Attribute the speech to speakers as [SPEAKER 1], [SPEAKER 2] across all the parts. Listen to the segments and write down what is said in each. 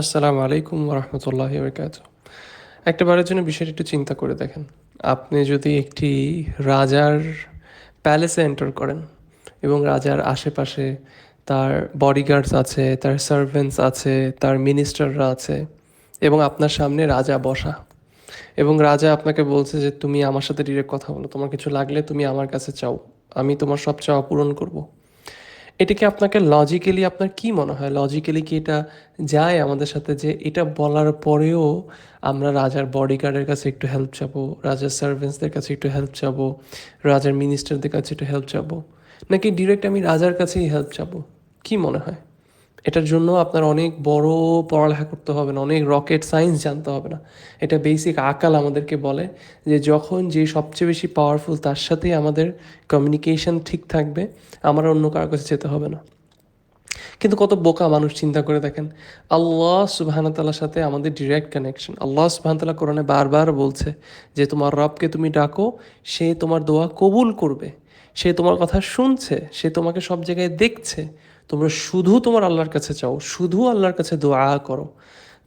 [SPEAKER 1] আসসালামু আলাইকুম রহমতুল্লাহ বরকাত একটা বারের জন্য বিষয়টা একটু চিন্তা করে দেখেন। আপনি যদি একটি রাজার প্যালেসে এন্টার করেন এবং রাজার আশেপাশে তার বডিগার্ডস আছে, তার সার্ভেন্টস আছে, তার মিনিস্টাররা আছে এবং আপনার সামনে রাজা বসা এবং রাজা আপনাকে বলছে যে, তুমি আমার সাথে ডিরেক্ট কথা বলো। তোমার কিছু লাগলে তুমি আমার কাছে চাও। আমি তোমার সব চাওয়া পূরণ করব। এটাকে আপনাকে লজিক্যালি আপনার কি মনে হয়? লজিক্যালি কি এটা যায় আমাদের সাথে যে এটা বলার পরেও আমরা রাজার বডিগার্ডের কাছে একটু হেল্প চাবো, রাজার সার্ভেন্টসদের কাছে একটু হেল্প চাবো, রাজার মিনিস্টারদের কাছে একটু হেল্প চাবো, নাকি ডিরেক্ট আমি রাজার কাছেই হেল্প চাবো? কি মনে হয়? এটার জন্য আপনার অনেক বড় পড়ালেখা করতে হবে না, অনেক রকেট সায়েন্স জানতে হবে না। এটা বেসিক আকাল আমাদেরকে বলে যে যখন যে সবচেয়ে বেশি পাওয়ারফুল তার সাথেই আমাদের কমিউনিকেশন ঠিক থাকবে, আমার অন্য কারোর কাছে যেতে হবে না। কিন্তু কত বোকা মানুষ চিন্তা করে দেখেন, আল্লাহ সুবাহানতাল্লার সাথে আমাদের ডিরেক্ট কানেকশন আল্লাহ সুবাহানতাল্লাহ কোরআনে বারবার বলছে যে তোমার রবকে তুমি ডাকো, সে তোমার দোয়া কবুল করবে। সে তোমার কথা শুনছে, সে তোমাকে সব জায়গায় দেখছে। তোমরা শুধু তোমার আল্লাহর কাছে চাও, শুধু আল্লাহর কাছে দোয়া করো।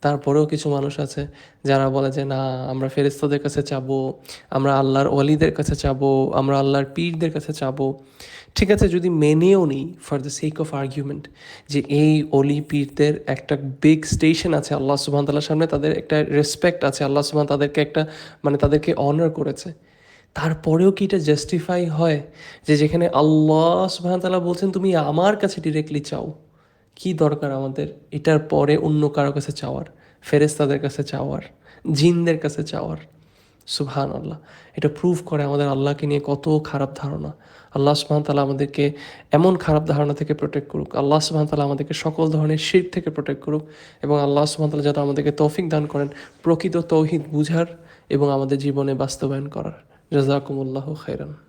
[SPEAKER 1] তারপরেও কিছু মানুষ আছে যারা বলে যে, না, আমরা ফেরেস্তাদের কাছে চাবো, আমরা আল্লাহর অলিদের কাছে চাবো, আমরা আল্লাহর পীরদের কাছে চাবো। ঠিক আছে, যদি মেনেও নিই for the sake of argument যে এই অলি পীরদের একটা বিগ স্টেশন আছে আল্লাহ সুবহান তাল্লার সামনে, তাদের একটা রেসপেক্ট আছে, আল্লাহ সুবহান তাদেরকে একটা মানে তাদেরকে অনার করেছে। তারপরেও কি এটা জাস্টিফাই হয় যে যেখানে আল্লাহ তাআলা বলছেন, তুমি আমার কাছে ডিরেক্টলি চাও কি দরকার আমাদের? এটার পরে অন্য কারও কাছে চাওয়ার ফেরেস্তাদের কাছে চাওয়ার, জিনদের কাছে চাওয়ার। সুবহান আল্লাহ এটা প্রুভ করে আমাদের আল্লাহকে নিয়ে কত খারাপ ধারণা। আল্লাহ সুবহান তালা আমাদেরকে এমন খারাপ ধারণা থেকে প্রোটেক্ট করুক। আল্লাহ সুবহান তালা আমাদেরকে সকল ধরনের শির থেকে প্রোটেক্ট করুক এবং আল্লাহ সুবহান তালা যাতে আমাদেরকে তৌফিক দান করেন প্রকৃত তৌহিদ বুঝার এবং আমাদের জীবনে বাস্তবায়ন করার। جزاكم الله خيرا.